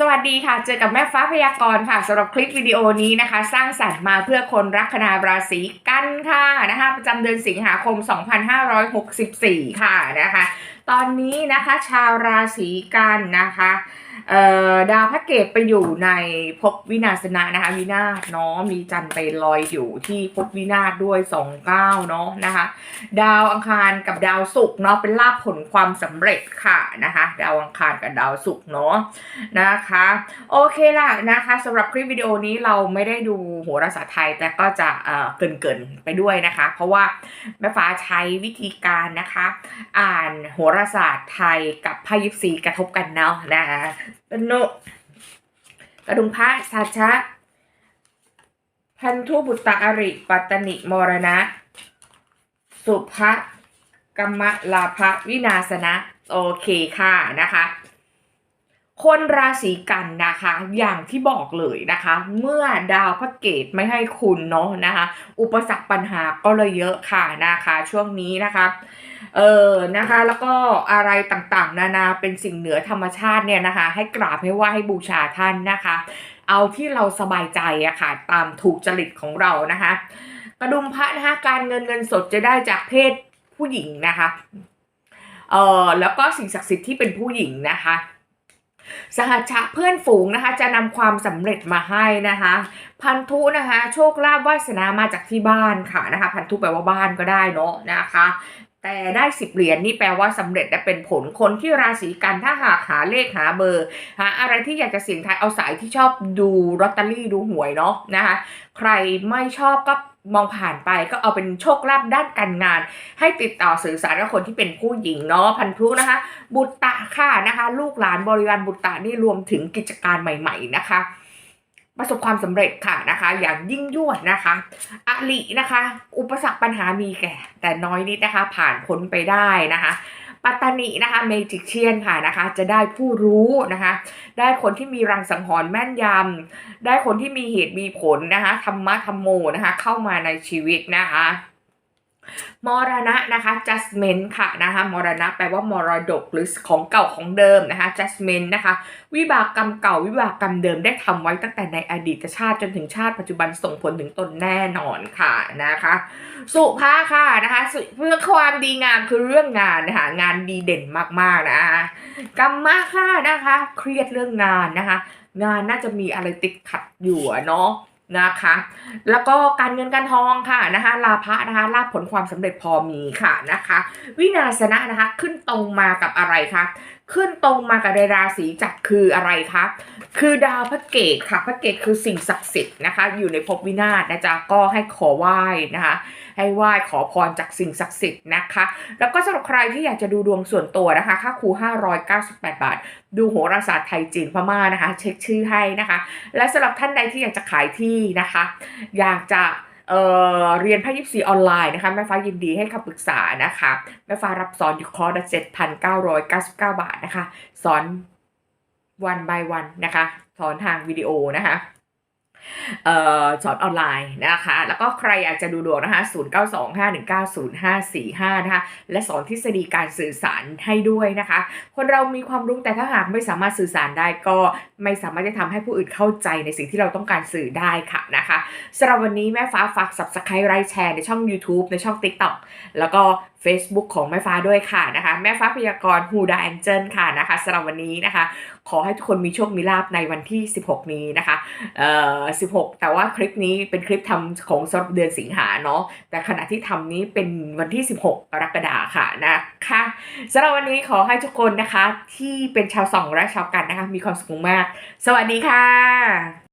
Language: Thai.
สวัสดีค่ะ เจอกับแม่ฟ้าพยากรณ์ค่ะสำหรับคลิปวิดีโอนี้นะคะ สร้างสรรค์มาเพื่อคนรักคณาราศีกันค่ะนะคะประจำเดือนสิงหาคม 2564 ค่ะนะคะ ตอนนี้นะคะชาวราศีกันนะคะดาวพระเกตไปอยู่ในภพวินาศนะนะคะวินาศเนาะมีจันทร์ไปลอยอยู่ที่ภพวินาศด้วยสองเก้าเนาะนะคะ ดาวอังคารกับดาวศุกร์เนาะเป็นลาภผลความสำเร็จค่ะนะคะ ดาวอังคารกับดาวศุกร์เนาะนะคะ โอเคละนะคะสำหรับคลิปวิดีโอนี้เราไม่ได้ดูโหราศาสตร์ไทยแต่ก็จะเอ่อเกรินไปด้วยนะคะ เพราะว่าแม่ฟ้าใช้วิธีการนะคะ อ่านโหราศาสตร์ไทยกับไพ่ยิปซีกระทบกันเนาะนะคะปนโนกระดุมพระชาชะ พันธุบุตตอริ ปัตตนิมรณะ สุภะกรรมลาภวินาศนะ โอเคค่ะนะคะ คนราศีกันนะคะ อย่างที่บอกเลยนะคะ เมื่อดาวพระเกตไม่ให้คุณเนาะนะคะ อุปสรรคปัญหาก็เลยเยอะค่ะนะคะ ช่วงนี้นะคะ เออนะคะแล้วก็อะไรต่างๆ นานาเป็นสิ่งเหนือธรรมชาติเนี่ยนะคะ ให้กราบให้ไหว้ให้บูชาท่านนะคะ เอาที่เราสบายใจอะค่ะตามถูกจริตของเรานะคะ กระดุมพระนะคะการเงินเงินสดจะได้จากเพศผู้หญิงนะคะเออแล้วก็สิ่งศักดิ์สิทธิ์ที่เป็นผู้หญิงนะคะสหชะเพื่อนฝูงนะคะจะนำความสำเร็จมาให้นะคะ พันธุนะคะ โชคลาภวาสนามาจากที่บ้านค่ะนะคะ พันธุแปลว่าบ้านก็ได้เนาะนะคะ แต่ได้สิบเหรียญนี่แปลว่าสำเร็จและเป็นผลคนที่ราศีกันถ้าหากหาเลขหาเบอร์หาอะไรที่อยากจะเสี่ยงทายเอาสายที่ชอบดูลอตเตอรี่ดูหวยเนาะนะคะ ใครไม่ชอบก็มองผ่านไปก็เอาเป็นโชคลาภด้านการงาน ให้ติดต่อสื่อสารกับคนที่เป็นผู้หญิงเนาะพันธุนะคะ บุตรตะค่ะนะคะ ลูกหลานบริวารบุตรตะนี่รวมถึงกิจการใหม่ ๆ นะคะ ประสบความสำเร็จค่ะนะคะ อย่างยิ่งยวดนะคะอลินะคะ อุปสรรคปัญหามีแก่ แต่น้อยนิดนะคะ ผ่านพ้นไปได้นะคะปัตตานีนะคะเมจิกเชียนค่ะนะคะ จะได้ผู้รู้นะคะ ได้คนที่มีรังสังหรณ์แม่นยำได้คนที่มีเหตุมีผลนะคะธรรมะธรรมโมนะคะ เข้ามาในชีวิตนะคะ มรณะนะคะ judgment ค่ะนะคะมรณะแปลว่ามรดกหรือของเก่าของเดิมนะคะ judgment นะคะ วิบากกรรมเก่าวิบากกรรมเดิมได้ทำไว้ตั้งแต่ในอดีตชาติจนถึงชาติปัจจุบันส่งผลถึงตนแน่นอนค่ะนะคะ สุภาค่ะนะคะสุเพื่อความดีงามคือเรื่องงานนะคะงานดีเด่นมากๆนะคะกรรมะค่ะนะคะ เครียดเรื่องงานนะคะ งานน่าจะมีอะไรติดขัดอยู่เนาะ นะคะ แล้วก็การเงินการทองค่ะนะคะลาภะนะคะลาภผลความสำเร็จพอมีค่ะนะคะ วินาศนะนะคะขึ้นตรงมากับอะไรคะ ขึ้นตรงมากับในราศีจักรคืออะไรคะคือดาวพระเกตค่ะพระเกตคือสิ่งศักดิ์สิทธิ์นะคะ อยู่ในภพวินาศนะจ๊ะก็ให้ขอไหว้นะคะให้ไหว้ขอพรจากสิ่งศักดิ์สิทธิ์นะคะ แล้วก็สำหรับใครที่อยากจะดูดวงส่วนตัวนะคะ ค่าครู 598 บาท ดูโหราศาสตร์ไทยจีนพม่านะคะ เช็คชื่อให้นะคะ และสำหรับท่านใดที่อยากจะขายที่นะคะ อยากจะ เอ่อเรียนไพ่ยิปซีออนไลน์นะคะแม่ฟ้ายินดีให้คำปรึกษานะคะแม่ฟ้ารับสอนอยู่คอร์สละ7,999บาทนะคะ สอนวันบายวันนะคะสอนทางวิดีโอนะคะเอ่อสอนออนไลน์นะคะ แล้วก็ใครอยากจะดูดวงนะคะ 0925190545 นะคะ และสอนทฤษฎีการสื่อสารให้ด้วยนะคะ คนเรามีความรู้แต่ถ้าหากไม่สามารถสื่อสารได้ก็ ไม่สามารถจะทำให้ผู้อื่นเข้าใจในสิ่งที่เราต้องการสื่อได้ค่ะนะคะสำหรับวันนี้แม่ฟ้าฝาก subscribe ไลค์แชร์ในช่อง YouTube ในช่อง TikTok แล้วก็ Facebook ของแม่ฟ้าด้วยค่ะนะคะแม่ฟ้าพยากรณ์ฮูดาแองเจิลค่ะนะคะสำหรับวันนี้นะคะ ขอให้ทุกคนมีโชคมีลาภในวันที่ 16 นี้นะคะเอ่อ16 แต่ว่าคลิปนี้เป็นคลิปทำของสำหรับเดือนสิงหาเนาะแต่ขณะที่ทำนี้เป็นวันที่ 16 กรกฎาคมค่ะนะคะสำหรับวันนี้ขอให้ทุกคนนะคะ ที่เป็นชาวสองและชาวกันนะคะ มีความสุขมาก สวัสดีค่ะ